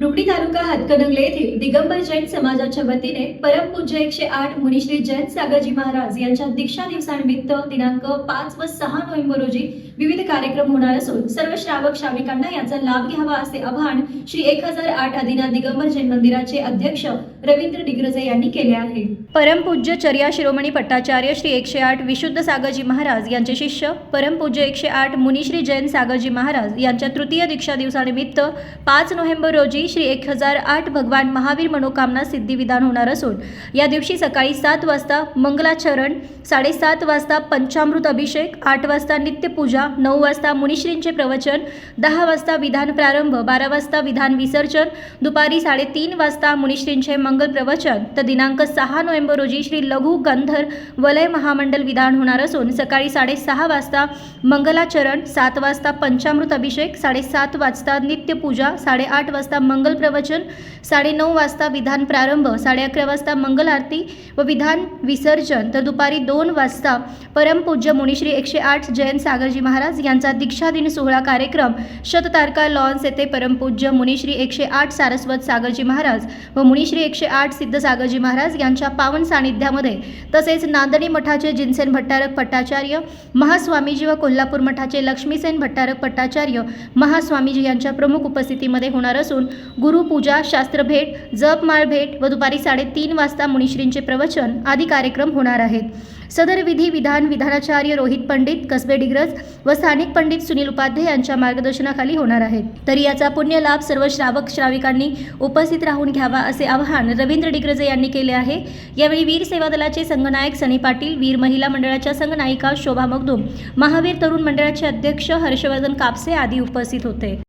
रुकडी तालुका हातकणंगले येथील दिगंबर जैन समाजाच्या वतीने परमपूज्य एकशे आठ मुनिश्री जैन सागरजी महाराज यांच्या दीक्षा दिवसानिमित्त दिनांक पाच व सहा नोव्हेंबर रोजी विविध कार्यक्रम होणार असून सर्व श्रावक श्राविकांना याचा लाभ घ्यावा असे आवाहन श्री एक हजार आठ आदिनाथ दिगंबर जैन मंदिराचे अध्यक्ष रवींद्र डिग्रजे यांनी केले आहे. परमपूज्य चर्या शिरोमणी पट्टाचार्य श्री एकशे आठ विशुद्ध सागरजी महाराज यांचे शिष्य परमपूज्य एकशे आठ मुनिश्री जैन सागरजी महाराज यांच्या तृतीय दीक्षा दिवसानिमित्त पाच नोव्हेंबर रोजी श्री एक हजार आठ भगवान महावीर मनोकामना सिद्धी विधान होणार असून या दिवशी सकाळी सात वाजता मंगलाचरण साडेसात वाजता पंचामृत अभिषेक आठ वाजता नित्यपूजा नऊ वाजता मुनिश्रींचे प्रवचन दहा वाजता विधान प्रारंभ बारा वाजता विधान विसर्जन दुपारी साडेतीन वाजता मुनिश्रींचे मंगल प्रवचन. तर दिनांक सहा नोव्हेंबर रोजी श्री लघु गंधर वलय महामंडल विधान होणार असून सकाळी साडेसहा वाजता मंगलाचरण सात वाजता पंचामृत अभिषेक साडेसात वाजता नित्यपूजा साडेआठ वाजता मंगल प्रवचन साडेनऊ वाजता विधान प्रारंभ साडे अकरा वाजता मंगल आरती व विधान विसर्जन. तर दुपारी दोन वाजता परमपूज्य मुनिश्री एकशे आठ जयंत सागरजी महाराज यांचा दीक्षा दिन सोहळा कार्यक्रम शततारका लॉन्स येथे परमपूज्य मुनिश्री एकशे आठ सारस्वत सागरजी महाराज व मुनिश्री एकशे आठ सिद्ध सागरजी महाराज यांच्या पावन सानिध्यामध्ये तसेच नांदणी मठाचे जिनसेन भट्टारक भट्टाचार्य महास्वामीजी व कोल्हापूर मठाचे लक्ष्मीसेन भट्टारक भट्टाचार्य महास्वामीजी यांच्या प्रमुख उपस्थितीमध्ये होणार असून गुरुपूजा शास्त्रभेट जपमाळ भेट व दुपारी साडेतीन वाजता मुनिश्रींचे प्रवचन आदी कार्यक्रम होणार आहेत. सदर विधी विधान विधानाचार्य रोहित पंडित कसबे डिग्रज व स्थानिक पंडित सुनील उपाध्ये यांच्या मार्गदर्शनाखाली होणार आहेत. तरी याचा पुण्य लाभ सर्व श्रावक श्राविकांनी उपस्थित राहून घ्यावा असे आवाहन रवींद्र डिग्रजे यांनी केले आहे. यावेळी वीर सेवा दलाचे संघनायक सनी पाटील वीर महिला मंडळाच्या संघनायिका शोभा मगदूम महावीर तरुण मंडळाचे अध्यक्ष हर्षवर्धन कापसे आदी उपस्थित होते.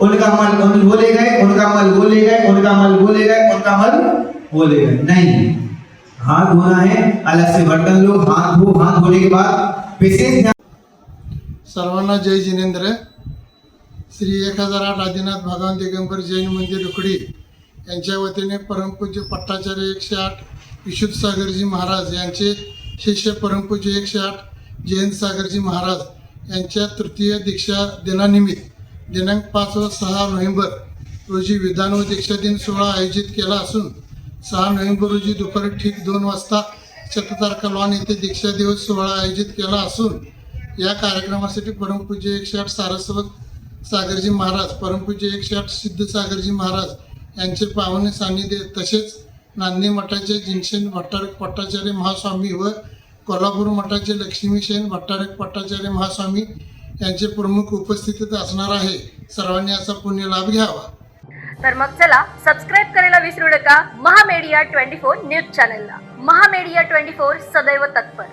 उनका मल उन बोले गए? उनका मल बोले गए उनका मल बोले गए उनका मल बोले गए। नहीं। हाथ धोना है अलग से बर्तन लो हाथ धो हाथ धोने के बाद विशेष ध्यान सर्वांना जय जिनेंद्र। श्री एक हजार आठ आदिनाथ भगवान दिगंबर जैन मंदिर उकडी यांच्या वतीने परमपूज्य पट्टाचार्य एकशे आठ विशुद्ध सागरजी महाराज यांचे शिष्य परमपूज्य एकशे आठ जयंत सागरजी महाराज यांच्या तृतीय दीक्षा दिनानिमित्त दिनांक पाच व सहा नोव्हेंबर रोजी विधान व दीक्षा दिन सोहळा आयोजित केला असून सहा नोव्हेंबर रोजी दुपारी ठीक दोन वाजता शततारका लॉन येथे दीक्षा दिवस सोहळा आयोजित केला असून या कार्यक्रमासाठी परमपूज्य एकशे आठ सारस्वत सागरजी महाराज परमपूज्य एकशे आठ सिद्ध सागरजी महाराज यांचे पाहुणे सान्निध्य तसेच नांदणी मठाचे जिनसेन भट्टारक पट्टाचार्य महास्वामी व कोल्हापूर मठाचे लक्ष्मीसेन भट्टारक पट्टाचार्य महास्वामी त्यांचे प्रमुख उपस्थितीत असणार आहे. सर्वांनी याचा पुण्य लाभ घ्यावा. तर मग चला सबस्क्राईब करायला विसरू नका. महामेडिया ट्वेंटी फोर न्यूज चॅनलला. महामेडिया ट्वेंटी फोर सदैव तत्पर.